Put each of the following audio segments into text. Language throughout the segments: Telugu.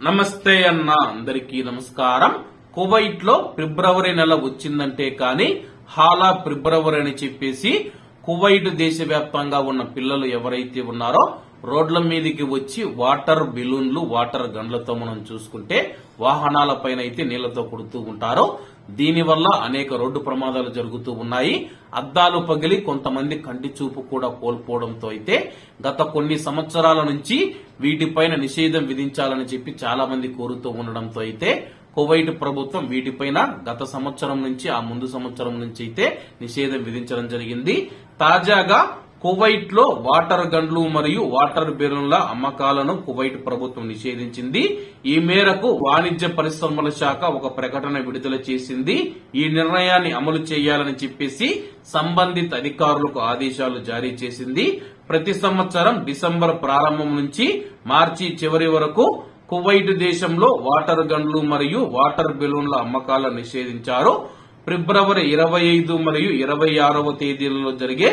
నమస్తే అన్న అందరికీ నమస్కారం. కువైట్లో ఫిబ్రవరి నెల వచ్చిందంటే కానీ హాలా ఫిబ్రవరి అని చెప్పేసి కువైట్ దేశవ్యాప్తంగా ఉన్న పిల్లలు ఎవరైతే ఉన్నారో రోడ్ల మీదకి వచ్చి వాటర్ బెలూన్లు వాటర్ గన్లతో మనం చూసుకుంటే వాహనాల పైన అయితే నీళ్ళతో కొడుతూ ఉంటారు. దీనివల్ల అనేక రోడ్డు ప్రమాదాలు జరుగుతూ ఉన్నాయి. అద్దాలు పగిలి కొంతమంది కంటి చూపు కూడా కోల్పోవడంతో అయితే గత కొన్ని సంవత్సరాల నుంచి వీటిపైన నిషేధం విధించాలని చెప్పి చాలా మంది కోరుతూ ఉండడంతో అయితే కువైట్ ప్రభుత్వం వీటిపైన గత సంవత్సరం నుంచి ఆ ముందు సంవత్సరం నుంచి అయితే నిషేధం విధించడం జరిగింది. తాజాగా కువైట్లో వాటర్ గన్లు మరియు వాటర్ బెలూన్ల అమ్మకాలను కువైట్ ప్రభుత్వం నిషేధించింది. ఈ మేరకు వాణిజ్య పరిశ్రమల శాఖ ఒక ప్రకటన విడుదల చేసింది. ఈ నిర్ణయాన్ని అమలు చేయాలని చెప్పేసి సంబంధిత అధికారులకు ఆదేశాలు జారీ చేసింది. ప్రతి సంవత్సరం డిసెంబర్ ప్రారంభం నుంచి మార్చి చివరి వరకు కువైట్ దేశంలో వాటర్ గన్లు మరియు వాటర్ బెలూన్ల అమ్మకాలను నిషేధించారు. ఫిబ్రవరి ఇరవై ఐదు మరియు ఇరవై ఆరవ తేదీలలో జరిగే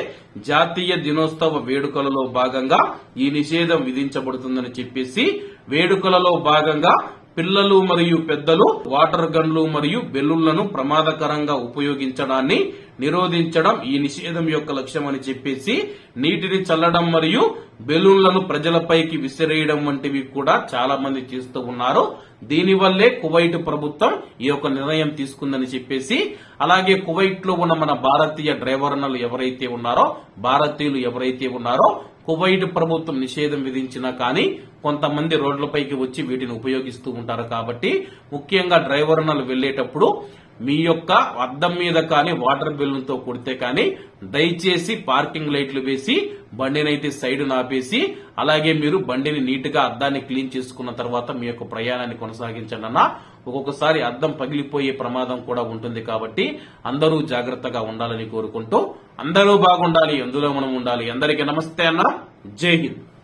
జాతీయ దినోత్సవ వేడుకలలో భాగంగా ఈ నిషేధం విధించబడుతుందని చెప్పేసి వేడుకలలో భాగంగా పిల్లలు మరియు పెద్దలు వాటర్ గన్లు మరియు బెలూన్లను ప్రమాదకరంగా ఉపయోగించడాన్ని నిరోధించడం ఈ నిషేధం యొక్క లక్ష్యం అని చెప్పేసి నీటిని చల్లడం మరియు బెలూన్లను ప్రజలపైకి విసిరేయడం వంటివి కూడా చాలా మంది చేస్తూ ఉన్నారు. దీనివల్లే కువైట్ ప్రభుత్వం ఈ యొక్క నిర్ణయం తీసుకుందని చెప్పేసి అలాగే కువైట్లో ఉన్న మన భారతీయ డ్రైవర్నలు ఎవరైతే ఉన్నారో భారతీయులు ఎవరైతే ఉన్నారో కువైట్ ప్రభుత్వం నిషేధం విధించినా కానీ కొంతమంది రోడ్లపైకి వచ్చి వీటిని ఉపయోగిస్తూ ఉంటారు కాబట్టి ముఖ్యంగా డ్రైవర్నలు వెళ్ళేటప్పుడు మీ యొక్క అద్దం మీద కానీ వాటర్ బిల్లుతో కొడితే కానీ దయచేసి పార్కింగ్ లైట్లు వేసి బండినైతే సైడ్ నాపేసి అలాగే మీరు బండిని నీట్గా అద్దాన్ని క్లీన్ చేసుకున్న తర్వాత మీ యొక్క ప్రయాణాన్ని కొనసాగించండి అన్న. ఒక్కొక్కసారి అద్దం పగిలిపోయే ప్రమాదం కూడా ఉంటుంది కాబట్టి అందరూ జాగ్రత్తగా ఉండాలని కోరుకుంటూ అందరూ బాగుండాలి ఎందులో మనం ఉండాలి. అందరికీ నమస్తే అన్న. జై హింద్.